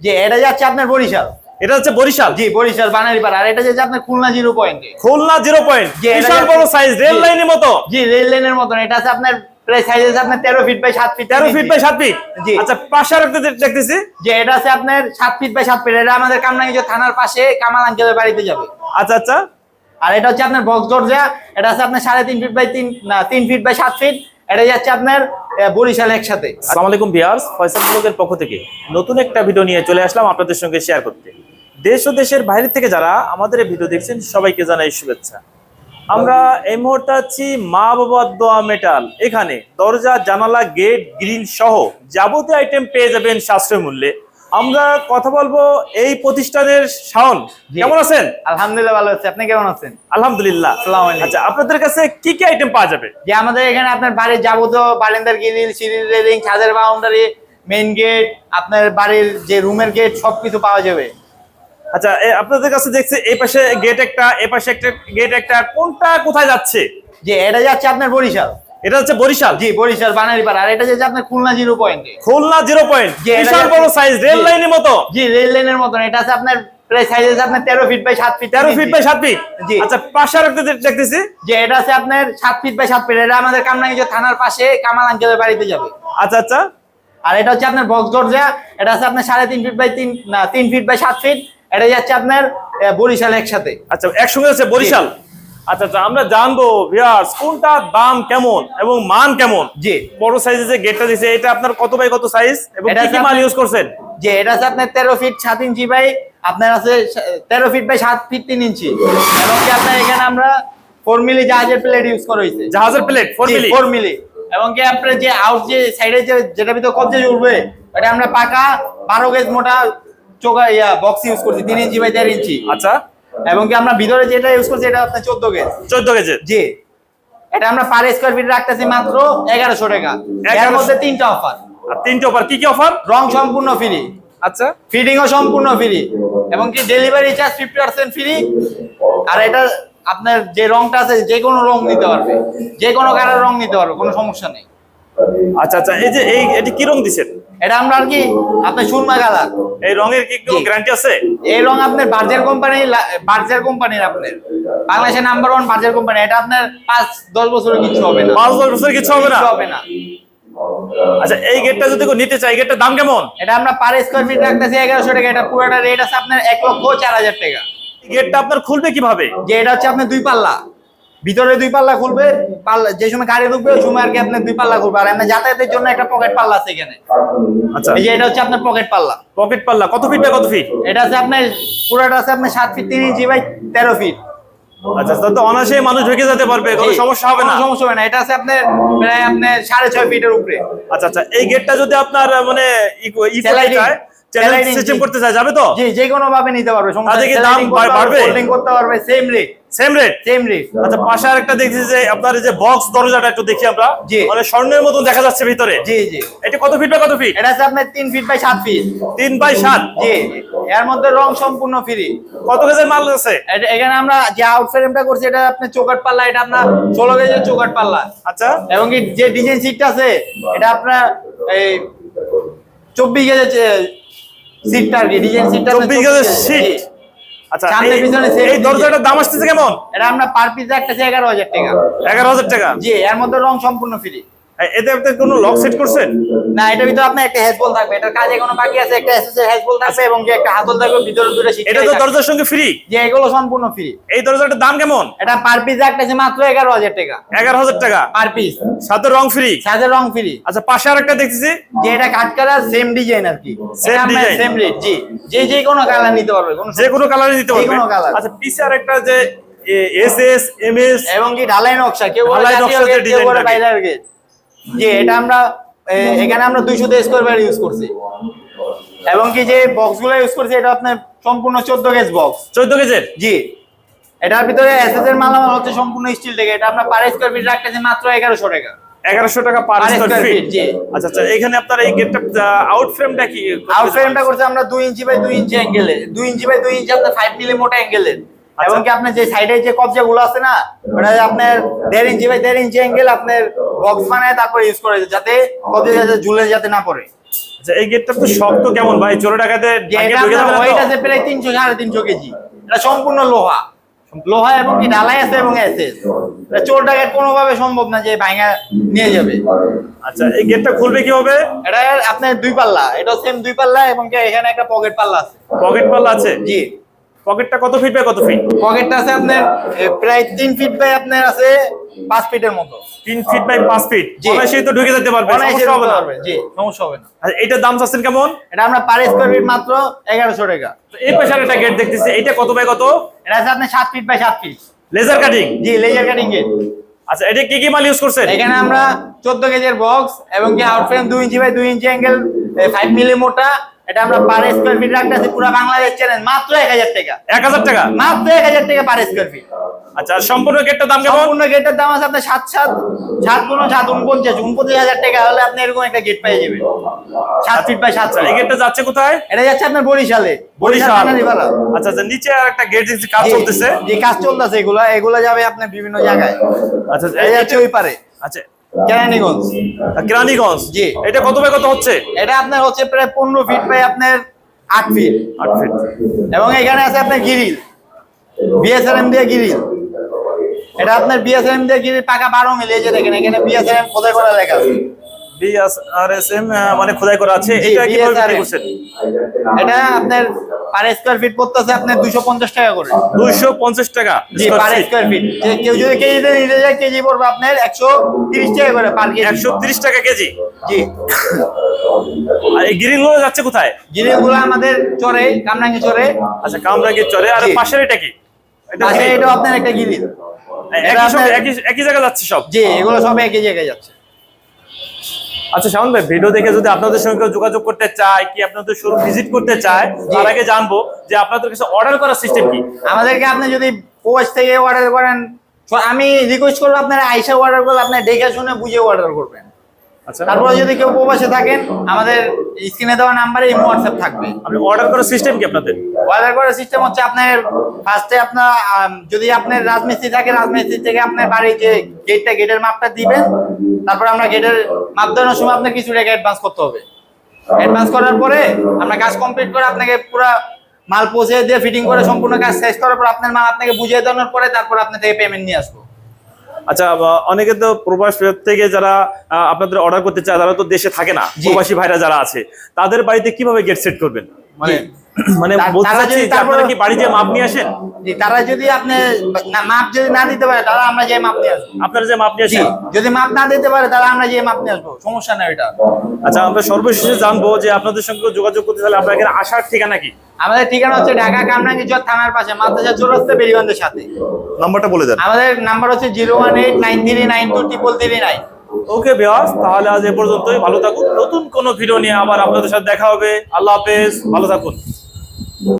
যে এটা যাচ্ছে আপনার বরিশাল। এটা হচ্ছে বরিশাল? জি বরিশাল বানারীপাড়া। আর এটা যাচ্ছে আপনার খুলনা জিরো পয়েন্টে। Khulna zero point. বিশাল বড় সাইজ রেল লাইনের মতো। জি রেল লাইনের মতন। এটা আছে আপনার প্রায় সাইজ আছে আপনার তেরো ফিট বাই ফিট তেরো ফিট বাই সাত ফিট জি। আচ্ছা পাশে আর দেখতেছি। যে এটা আছে আপনার সাত ফিট বাই ফিট এটা আমাদের থানার পাশে কামাল আঙ্কেলের বাড়িতে যাবে। আচ্ছা আচ্ছা। আর এটা হচ্ছে আপনার বক্স দরজা। এটা আছে আপনার সাড়ে তিন ফিট বাই তিন না তিন ফিট বাই সাত ফিট এটা যাচ্ছে আপনার বরিশাল একসাথে। আসসালামু আলাইকুম ভিউয়ার্স, ফয়সাল ব্লগের পক্ষ থেকে নতুন একটা ভিডিও নিয়ে চলে আসলাম আপনাদের সঙ্গে শেয়ার করতে। দেশ ও দেশের বাইরে থেকে যারা আমাদের এই ভিডিও দেখছেন, সবাইকে জানাই শুভেচ্ছা। আমরা এই মুহূর্তে আছি মা বাবা দোয়া মেটাল। এখানে দরজা, জানালা, গেট, গ্রিল সহ যাবতীয় আইটেম পেয়ে যাবেন সাশ্রয় মূল্যে। আমরা কথা বলব এই প্রতিষ্ঠানের শাওন। কেমন আছেন? আলহামদুলিল্লাহ ভালো আছে। আপনি কেমন আছেন? আলহামদুলিল্লাহ। আচ্ছা আপনাদের কাছে কি কি আইটেম পাওয়া যাবে? যে আমাদের এখানে আপনার বাড়ির যাবতীয় বারান্দার গ্রিল সিঁড়ির রেলিং ছাদের বাউন্ডারি মেইন গেট আপনার বাড়ির যে রুমের গেট সবকিছু পাওয়া যাবে। আচ্ছা আপনাদের কাছে দেখছি এই পাশে গেট একটা এই পাশে একটা গেট একটা। কোনটা কোথায় যাচ্ছে? যে এটা যাচ্ছে আপনার বরিশাল। এটা হচ্ছে বরিশাল। জি বরিশাল বানারীপাড়া। আর এটা যাচ্ছে আপনার খুলনা জিরো পয়েন্টে খুলনা জিরো পয়েন্ট বিশাল বড় সাইজ রেল লাইনের মতো। জি রেল লাইনের মতন। এটা আছে আপনার প্রায় সাইজ আছে আপনার তেরো ফিট বাই সাত ফিট তেরো ফিট বাই সাত ফিট জি। আচ্ছা পাশে আর দেখতেছি। যে এটা আছে আপনার সাত ফিট বাই সাত ফিট এটা আমাদের কামরাঙ্গীজ থানার পাশে কামাল আঙ্কেলের বাড়িতে যাবে। আচ্ছা আচ্ছা। আর এটা হচ্ছে আপনার বক্স দরজা এটা আছে আপনার সাড়ে তিন ফিট বাই তিন না তিন ফিট বাই সাত ফিট এটা যাচ্ছে আপনার বরিশাল একসাথে। আচ্ছা একসঙ্গে আছে বরিশাল? আচ্ছা আচ্ছা আমরা জানব ভিউয়ার্স কোনটার দাম কেমন এবং মান কেমন? জি। বড় সাইজের যে গেটটা দিছে এটা আপনার কত বাই কত সাইজ এবং কি কি মাল ইউজ করছেন? যে এটা আছে আপনার তেরো ফিট সাত ইঞ্চি বাই আপনার আছে তেরো ফিট বাই সাত ফিট তিন ইঞ্চি এবং কি আপনার এখানে আমরা ফোর মিলি জাহাজের প্লেট ইউজ করা হয়েছে। জাহাজের plate four milli four milli এবং কি আপনার যে আউট যে সাইডে যে যেটা ভিতরে কবজে উঠবে এটা আমরা পাকা বারো গেজ মোটা চোখা ইয়া বক্স ইউজ করছি তিন ইঞ্চি বাই দেড় ইঞ্চি আচ্ছা। এবং কি আমরা ভিতরে যেটা ইউজ করছি এটা আপনার চোদ্দ গেজ চোদ্দ কেজি জি। এটা আমরা পার স্কোয়ার ফিট রাখতেছি মাত্র এগারোশো টাকা। এর মধ্যে তিনটা অফার আর তিনটে অফার কি কি অফার রং সম্পূর্ণ ফ্রি আচ্ছা। ফিটিংও সম্পূর্ণ ফ্রি এবং কি delivery charge fifty percent free আর এটা আপনার যে রংটা আছে যে কোনো রং নিতে পারবে। যে কোনো কালার রং নিতে পারবে কোনো সমস্যা নেই। আচ্ছা আচ্ছা এই যে এই এটি কি রং দিছেন? এটা আমরা আর কি আপনার সুরমা কালার। এই রঙের কি কোনো গ্যারান্টি আছে? এই রং আপনার বার্জার কোম্পানি বার্জার কোম্পানির আপনার। বাংলাদেশের নাম্বার ওয়ান বার্জার কোম্পানি এটা আপনার পাঁচ দশ বছরের কিছু হবে না। পাঁচ দশ বছর কিছু হবে না? হবে না। আচ্ছা এই গেটটা যদি নিতে চাই গেটটার দাম কেমন? এটা আমরা পার স্কোয়ার ফিট রাখতেছি এগারোশো টাকা। এটা পুরোটা রেট আছে আপনার এক লক্ষ চার হাজার টাকা। এই গেটটা আপনার খুলবে কীভাবে? যে এটা হচ্ছে আপনার দুই পাল্লা। ভিতরে দুই পাল্লা খুলবে পাল্লা যে সময় গাড়ি ঢুকবে ওই সময় আর কি আপনার দুই পাল্লা খুলবে। আর আপনার যাতায়াতের জন্য একটা পকেট পাল্লা আছে এখানে। আচ্ছা। এই যে এটা হচ্ছে আপনার পকেট পাল্লা। পকেট পাল্লা। কত ফিট কত ফিট এটা আছে আপনার পুরোটা আছে আপনার সাত ফিট তিন ইঞ্চি বাই তেরো ফিট আচ্ছা তাতে অনায়াসে মানুষ ঢুকে যেতে পারবে কোনো সমস্যা হবে না। সমস্যা হবে না। এটা আছে আপনার প্রায় আপনার সাড়ে ছয় ফিটের উপরে। আচ্ছা আচ্ছা। এই গেটটা যদি আপনার মানে ই ই করতে চায় চ্যানেল সিস্টেম। করতে চায় যাবে তো? জি যে কোনো ভাবে নিতে পারবে তাতে কি দাম বাড়বে? হোল্ডিং করতে পারবে same rate same rate same rate আচ্ছা পাশে আরেকটা দেখছি যে আপনার যে বক্স দরজাটা একটু দেখি আমরা। মানে স্বর্ণের মতন দেখা যাচ্ছে ভিতরে। জি জি। এটা কত ফিট বাই কত ফিট এটা আছে আপনার তিন ফিট বাই সাত ফিট তিন বাই সাত? জি। এর মধ্যে রং সম্পূর্ণ ফ্রি কত কেজির মাল আছে? এটা- এখানে আমরা যে আউট ফ্রেমটা করছি এটা আপনার চৌকাট পাল্লা এটা আপনার ষোলো কেজির চৌকাট পাল্লা। আচ্ছা। এবং কি যে ডিজাইন সিটটা আছে এটা আপনার এই চব্বিশ কেজির সিটটা ডিজাইন সিটটা আপনার 24 গেজের 24 সিট। আচ্ছা সামনে এই- পিছনে এই দরজাটার দাম আসতেছে কেমন? এটা আমরা পার পিস একটা এগারো হাজার টাকা। এগারো হাজার টাকা। জি এর মধ্যে রং সম্পূর্ণ ফ্রি এতে আপনি কোনো লক সেট করছেন? না এটার ভিতরে আপনার একটা থাকবে। এটার কাজে কোনো বাকি আছে একটা এসএসএর হেজবল থাকবে এবং যে একটা হাতল থাকবে ভিতরে দুটো সিট এটা তো দরজার সঙ্গে ফ্রি যে এগুলো সম্পূর্ণ ফ্রি এই দরজাটার দাম কেমন? এটা পার পিস একটা আছে মাত্র এগারো হাজার টাকা। এগারো হাজার টাকা? পার পিস সাথে রং ফ্রি সাথে রং ফ্রি আচ্ছা পাশে আরেকটা দেখতেছি। যে এটা কাট কালার সেম ডিজাইন আর কি। Same design? সেম রেট জি। যে যে কোনো কালার নিতে পারবে কোনো যে কোনো কালারে যে পারবে। কোনো colour। আচ্ছা পিছে আরেকটা যে এস এস এম এস এবং কি ঢালাই নকশা কেউ ঢালাই নকশা যে এটা আমরা এখানে আমরা দুইশো স্কোয়ার ফিট ইউজ করছি। এবং কি যে বক্সগুলো ইউজ করছি এটা আপনার সম্পূর্ণ চোদ্দ গেজ বক্স চোদ্দ কেজির জি। এটার ভিতরে এসএস এর মালামাল হচ্ছে সম্পূর্ণ স্টিল থেকে। এটা আপনার পার স্কোয়ার ফিট রাখতেছে মাত্র এগারোশো টাকা। এগারোশো টাকা পার স্কোয়ার ফিট আচ্ছা আচ্ছা এখানে আপনার এই গেটটা আউট ফ্রেমটা কি? আউট ফ্রেমটা করছে আমরা দুই ইঞ্চি বাই দুই ইঞ্চি অ্যাঙ্গেলে দুই ইঞ্চি বাই দুই ইঞ্চি আপনার ফাইভ মিলি মোটা অ্যাঙ্গেলের এবং কি আপনার যে সাইডে যে কবজা গুলো আছে না ওটা আপনার দেড় ইঞ্চি বাই দেড় ইঞ্চি অ্যাঙ্গেল আপনার বক্স বানায় তারপর ইউজ করে যাতে কবজা যাতে ঝুলে যাতে না পড়ে। আচ্ছা, এই গেটটা তো শক্ত কেমন ভাই? চোরে ডাকাতে যে ভাঙে এটা ঢুকে আপনার যাবে না তো? ওয়েট আছে প্রায় তিনশো সাড়ে তিনশো কেজি। এটা সম্পূর্ণ লোহা। লোহা এবং কি ডালাই আছে এবং এসএস চোর ডাকাত কোনোভাবে সম্ভব না যে ভাঙা নিয়ে যাবে। আচ্ছা এই গেটটা খুলবে কি হবে এটা আপনার দুই পাল্লা এটা সেম দুই পাল্লা এবং কি এখানে একটা পকেট পাল্লা আছে। পকেট পাল্লা আছে? জি। পকেটটা কত ফিট বাই কত ফিট পকেটটা আছে আপনার প্রায় তিন ফিট বাই আপনার আছে পাঁচ ফিটের মতো। তিন ফিট বাই পাঁচ ফিট। অনায়াসেই তো ঢুকে যেতে পারবে সমস্যা হবে না। জি সমস্যা হবে না। আচ্ছা, এটার দাম চাচ্ছেন কেমন? এটা আমরা পার স্কোয়ার ফিট মাত্র এগারোশো টাকা। তো এই পাশে একটা গেট দেখতেছি এটা কত বাই কত? এটা আছে আপনার সাত ফিট বাই সাত ফিট লেজার কাটিং জি লেজার কাটিং গেট আচ্ছা এটা কি কি মাল ইউজ করছেন? এখানে আমরা চোদ্দ কেজির বক্স এবং কি আউট ফ্রেম দুই ইঞ্চি বাই দুই ইঞ্চি অ্যাঙ্গেল ফাইভ মিলি মোটা এটা আমরা পার স্কোয়ার ফিট রাখতেছি পুরো বাংলাদেশ চ্যানেল মাত্র টাকা। টাকা? মাত্র টাকা পার স্কোয়ার ফিট আচ্ছা সম্পূর্ণ গেটটার দাম কেমন? সম্পূর্ণ দাম আছে আপনার টাকা হলে আপনি এরকম একটা গেট পেয়ে যাবেন। ফিট বাই এই গেটটা যাচ্ছে কোথায়? এটা যাচ্ছে আপনার বরিশালে। বরিশাল। আচ্ছা আচ্ছা নিচে আর একটা গেট দেখছি কাজ চলতেছে। কাজ চলতেছে এগুলা। এগুলা যাবে আপনার বিভিন্ন জায়গায়। আচ্ছা যাচ্ছে ওই পারে। আচ্ছা কেরানীগঞ্জ। কেরানীগঞ্জ জি। এটা কত বাই কত হচ্ছে? এটা আপনার হচ্ছে প্রায় পনেরো ফিট বাই আপনার আট ফিট আট ফিট এবং এখানে আছে আপনার গিরিল বিএসআরএম দিয়ে গিরিল এটা আপনার বিএসআরএম দিয়ে গিরিল পাকা বারো মিলে যে দেখেন এখানে বিএসআরএম কোথায় করা লেখা আছে। বিএসআরএসএম মানে খোদাই করা আছে। এটা কীভাবে করছেন? এটা আপনার পার স্কোয়ার ফিট পড়তেছে আপনার টাকা করে। দুইশো পঞ্চাশ টাকা জি পার। স্কোয়ার ফিট কেউ যদি কেজিতে নিতে যায় কেজি পড়বে আপনার একশো তিরিশ টাকা করে পার কেজি। একশো তিরিশ টাকা কেজি। জি। আর এই যাচ্ছে কোথায়? আমাদের চরে কামরাঙ্গি চরে। আচ্ছা কামরাঙ্গি আর পাশের এটা কি? এটা? আপনার একটা গিরিল একই জায়গায় যাচ্ছে সব? জি এগুলো সব একই জায়গায় যাচ্ছে। আচ্ছা শাওন ভাই ভিডিও দেখে যদি আপনাদের সঙ্গে কেউ যোগাযোগ করতে চায় কি আপনাদের শোরুম ভিজিট করতে চায় তার আগে জানব যে আপনাদের কাছে অর্ডার করার সিস্টেম কি? আমাদেরকে আপনি যদি পোস্ট থেকে অর্ডার করেন আমি রিকোয়েস্ট করব আপনারা আইসা অর্ডার করলে আপনার দেখে শুনে বুঝে অর্ডার করবেন। তারপরে যদি কেউ প্রবাসে থাকেন আমাদের স্ক্রিনে দেওয়া নাম্বারে এই হোয়াটসঅ্যাপ থাকবে। আপনি অর্ডার করার সিস্টেম কি আপনাদের? অর্ডার করার সিস্টেম হচ্ছে আপনার ফার্স্টে আপনার যদি আপনার রাজমিস্ত্রি থাকে রাজমিস্ত্রি থেকে আপনার বাড়ির যে গেটটা গেটের মাপটা দিবেন। তারপর আমরা গেটের মাপ দেওয়ার সময় আপনার কিছু টাকা অ্যাডভান্স করতে হবে। অ্যাডভান্স করার পরে আমরা কাজ কমপ্লিট করে আপনাকে পুরো মাল পৌঁছে দিয়ে ফিটিং করে সম্পূর্ণ কাজ শেষ করার পর আপনার মাল আপনাকে বুঝিয়ে দেওয়ার পরে তারপর আপনার থেকে পেমেন্ট নিয়ে আসব। আচ্ছা অনেকে তো প্রবাস থেকে যারা আপনাদের অর্ডার করতে চায় তারা তো দেশে থাকে না। প্রবাসী ভাইরা যারা আছে তাদের বাড়িতে কীভাবে গেট সেট করবেন? মানে মানে তার- তারা যে তারপর- কি বাড়িতে মাপ নিয়ে আসেন? তারা যদি আপনি মাপ যদি না দিতে পারে তাহলে আমরা যে মাপ নিয়ে আসব। আপনারা যে মাপ নিয়ে জি আসেন? যদি মাপ না দিতে পারে তাহলে আমরা যে মাপ নিয়ে আসব। সমস্যা নেই ওইটা আচ্ছা আমরা সর্বশেষে জানব যে আপনাদের সঙ্গে যোগাযোগ করতে চাইলে আপনার এখানে আসার ঠিকানা কি? আমাদের ঠিকানা হচ্ছে ঢাকা কামরাঙ্গীরচর থানার পাশে মাদ্রাসা চৌরাস্তা বেরিগঞ্জের সাথে। নাম্বারটা বলে দেন। আমাদের নাম্বার হচ্ছে zero one eight nine three nine two triple three nine. Okay বিয়াস তাহলে আজ এ পর্যন্তই। ভালো থাকুন। নতুন কোনো ভিডিও নিয়ে আবার আপনাদের সাথে দেখা হবে। আল্লাহ হাফেজ। ভালো থাকুন।